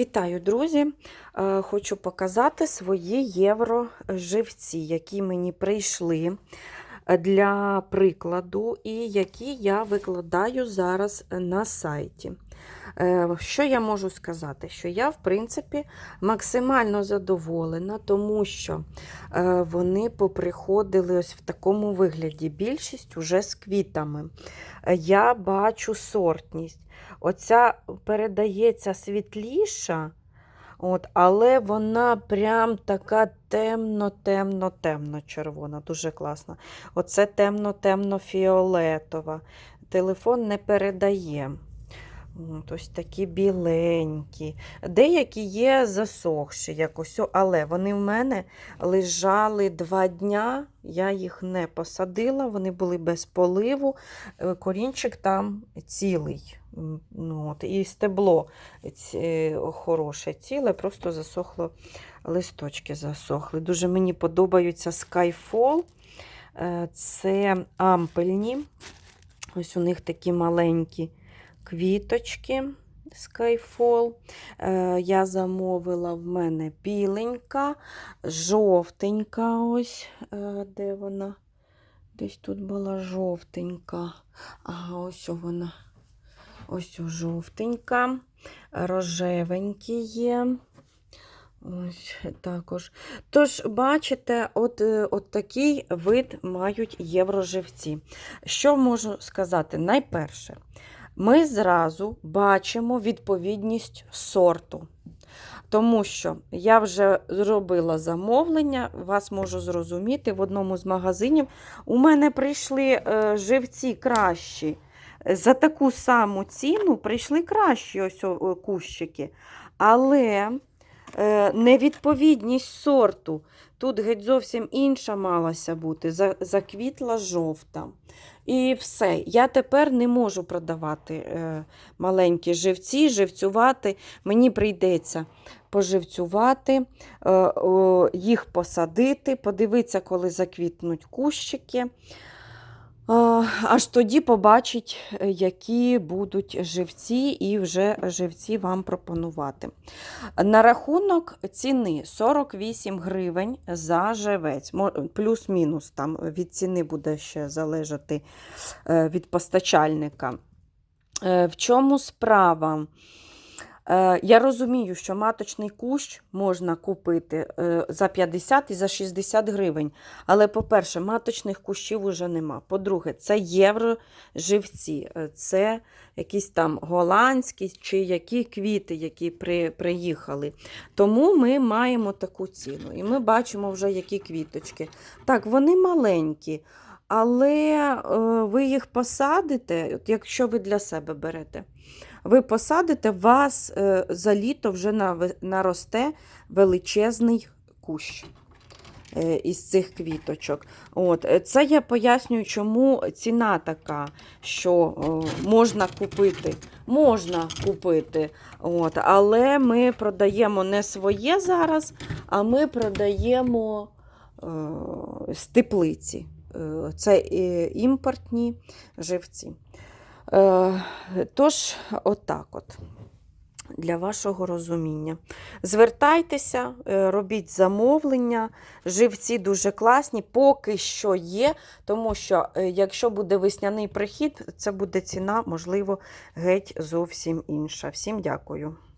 Вітаю, друзі! Е, Хочу показати свої євроживці, які мені прийшли е, для прикладу, і які я викладаю зараз на сайті. Е, Що я можу сказати? Що я, в принципі, максимально задоволена, тому що е, вони поприходили ось в такому вигляді. Більшість уже з квітами. Е, Я бачу сортність. Оця передається світліша, от, але вона прям така темно-темно-темно червона, дуже класна. Оце темно-темно-фіолетова. Телефон не передає. Ось такі біленькі. Деякі є засохші, якось, але вони в мене лежали два дня, я їх не посадила, вони були без поливу. Е, Корінчик там цілий. Ну, от, і стебло ці- хороше ціле, просто засохло, листочки засохли. Дуже мені подобаються Skyfall. Е, Це ампельні. Ось у них такі маленькі квіточки Skyfall. Е, Я замовила в мене біленька, жовтенька. Ось, е, де вона? Десь тут була жовтенька. Ага, ось вона. Ось жовтенька, рожевенькі є. Ось також. Тож, бачите, от, е, от такий вид мають євроживці. Що можу сказати? Найперше, ми зразу бачимо відповідність сорту. Тому що я вже зробила замовлення, вас можу зрозуміти, в одному з магазинів у мене прийшли е, живці кращі. За таку саму ціну прийшли кращі ось кущики. Але невідповідність сорту. Тут геть зовсім інша малася бути, заквітла жовта. І все. Я тепер не можу продавати е, маленькі живці, живцювати. Мені прийдеться поживцювати, е, їх посадити, подивитися, коли заквітнуть кущики. Аж тоді побачить, е, які будуть живці, і вже живці вам пропонувати. На рахунок ціни 48 гривень за живець, плюс-мінус там від ціни буде ще залежати е, від постачальника. Е, В чому справа? Е, Я розумію, що маточний кущ можна купити е, за 50 і за 60 гривень. Але, по-перше, маточних кущів уже нема. По-друге, це євроживці, е, це якісь там голландські чи які квіти, які при, приїхали. Тому ми маємо таку ціну. І ми бачимо вже, які квіточки. Так, вони маленькі. Але е, ви їх посадите, от якщо ви для себе берете, ви посадите, вас е, за літо вже наросте величезний кущ е, із цих квіточок. От. Це я пояснюю, чому ціна така, що можна купити. Можна купити, от, але ми продаємо не своє зараз, а ми продаємо з теплиці. Е, Це імпортні живці. Е, Тож, отак от. Для вашого розуміння. Звертайтеся, е, робіть замовлення. Живці дуже класні, поки що є, тому що якщо буде весняний прихід, це буде ціна, можливо, геть зовсім інша. Всім дякую.